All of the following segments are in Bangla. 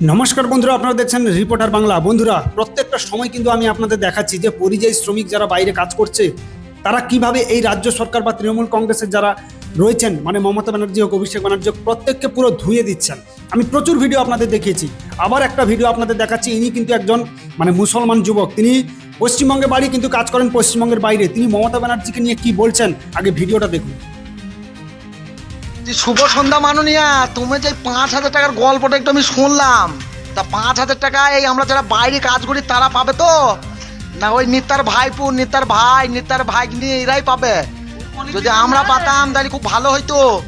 নমস্কার বন্ধুরা, আপনারা দেখছেন রিপোর্টার বাংলা। বন্ধুরা, প্রত্যেকটা সময় কিন্তু আমি আপনাদের দেখাচ্ছি যে পরিযায়ী শ্রমিক যারা বাইরে কাজ করছে, তারা কীভাবে এই রাজ্য সরকার বা তৃণমূল কংগ্রেসের যারা রয়েছেন মানে মমতা ব্যানার্জি হোক, অভিষেক ব্যানার্জি হোক, প্রত্যেককে পুরো ধুয়ে দিচ্ছেন। আমি প্রচুর ভিডিও আপনাদের দেখিয়েছি। আবার একটা ভিডিও আপনাদের দেখাচ্ছি, ইনি কিন্তু একজন মানে মুসলমান যুবক। তিনি পশ্চিমবঙ্গে বাড়ি কিন্তু কাজ করেন পশ্চিমবঙ্গের বাইরে। তিনি মমতা ব্যানার্জিকে নিয়ে কি বলছেন, আগে ভিডিওটা দেখুন। শুভ সন্ধ্যা মাননীয়া তুমি যে পাঁচ হাজার টাকার গল্পটা একটু আমি শুনলাম। তা পাঁচ হাজার টাকা এই আমরা যারা বাইরে কাজ করি, তারা পাবে তো? না ওই নিতার ভাইপু, নিতার ভাই নিতার ভাই নিয়ে এরাই পাবে। যদি আমরা পাতাম, তাহলে খুব ভালো হইতো।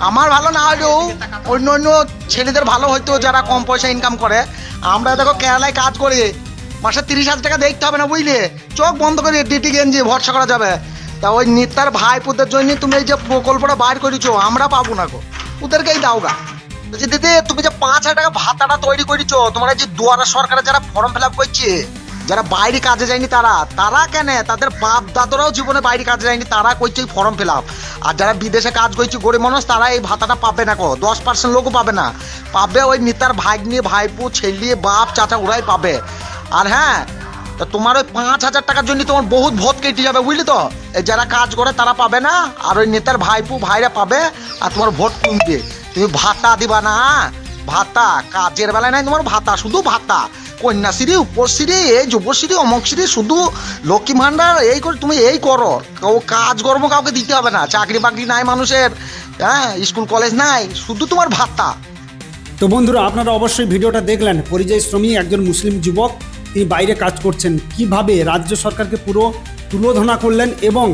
আমার ভালো না হলেও অন্য অন্য ছেলেদের ভালো হইতো, যারা কম পয়সা ইনকাম করে। আমরা দেখো কেরালায় কাজ করি। মাসে তিরিশ হাজার টাকা দেখতে হবে না বুঝলে? চোখ বন্ধ করে ডিটি গেঞ্জি ভরসা করা যাবে। তা ওই নিতার ভাইপুদের জন্য তুমি এই যে প্রকল্পটা বাইর করেছ, আমরা পাবো না গো। ওদেরকেই দাও গা। বলছি, দিদি, তুমি যে পাঁচ হাজার টাকা ভাতাটা তৈরি করেছ, তোমরা যে দুয়ারা সরকারে যারা ফর্ম ফিল আপ করছে, যারা বাইরে কাজে যায়নি তারা তারা কেন? তাদের বাপ দাদরাও জীবনে বাইরে কাজে যায়নি, তারা করছে ফর্ম ফিল আপ আর যারা বিদেশে কাজ করছে, গরিব মানুষ, তারা এই ভাতাটা পাবে না কো দশ পার্সেন্ট লোকও পাবে না। পাবে ওই নিতার ভাগ্নি, ভাইপু, ছেলে, বাপ, চাচা, ওরাই পাবে। আর হ্যাঁ তা তোমার ওই পাঁচ হাজার টাকার জন্য তোমার বহুত ভোট কেটে যাবে, বুঝলি তো? যারা কাজ করে তারা পাবে না, আর ওই নেতার ভাইপু, ভাইরা পাবে, আর তোমার ভোট কমবে। তুমি ভাতা দিবা না ভাতা, কাজের বেলায় নাই তোমার ভাতা, শুধু ভাতা। কন্যাশ্রী, উপশ্রী এই যুবশ্রী, অমকশ্রী, শুধু লক্ষ্মী ভাণ্ডার, এই করে, তুমি এই করো। ও কাজ কর্ম কাউকে দিতে হবে না, চাকরি বাকরি নাই মানুষের হ্যাঁ? স্কুল, কলেজ নাই, শুধু তোমার ভাতা। তো বন্ধুরা, আপনারা অবশ্যই ভিডিওটা দেখলেন। পরিযায়ী শ্রমিক, একজন মুসলিম যুবক। তিনি বাইরে কাজ করছেন। কীভাবে রাজ্য সরকারকে পুরো তুলোধনা করলেন এবং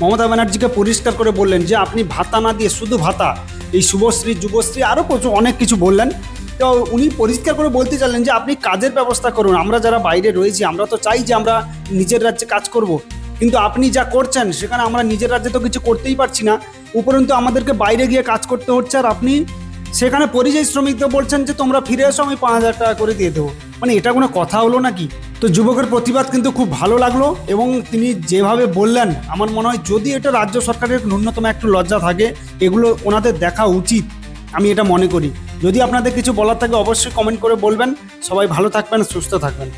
মমতা ব্যানার্জিকে পরিষ্কার করে বললেন যে, আপনি ভাতা না দিয়ে শুধু ভাতা, এই শুভশ্রী, যুবশ্রী আরও প্রচুর অনেক কিছু বললেন। তো উনি পরিষ্কার করে বলতে চাইলেন যে, আপনি কাজের ব্যবস্থা করুন, আমরা যারা বাইরে রয়েছি, আমরা তো চাই যে, আমরা নিজের রাজ্যে কাজ করব। কিন্তু আপনি যা করছেন, সেখানে আমরা নিজের রাজ্যে তো কিছু করতেই পারছি না। উপরন্তু আমাদেরকে বাইরে গিয়ে কাজ করতে হচ্ছে, আর আপনি সেখানে পরিযায়ী শ্রমিকদের বলছেন যে, তোমরা ফিরে এসো, আমি পাঁচ হাজার টাকা করে দিয়ে দেবো। মানে এটা কোনো কথা হলো নাকি? তো যুবকের প্রতিবাদ কিন্তু খুব ভালো লাগল এবং তিনি যেভাবে বললেন, আমার মনে হয় যদি এটা রাজ্য সরকারের ন্যূনতম একটু লজ্জা থাকে, এগুলো ওনাদের দেখা উচিত, আমি এটা মনে করি। যদি আপনাদের কিছু বলার থাকে অবশ্যই কমেন্ট করে বলবেন। সবাই ভালো থাকবেন, সুস্থ থাকবেন।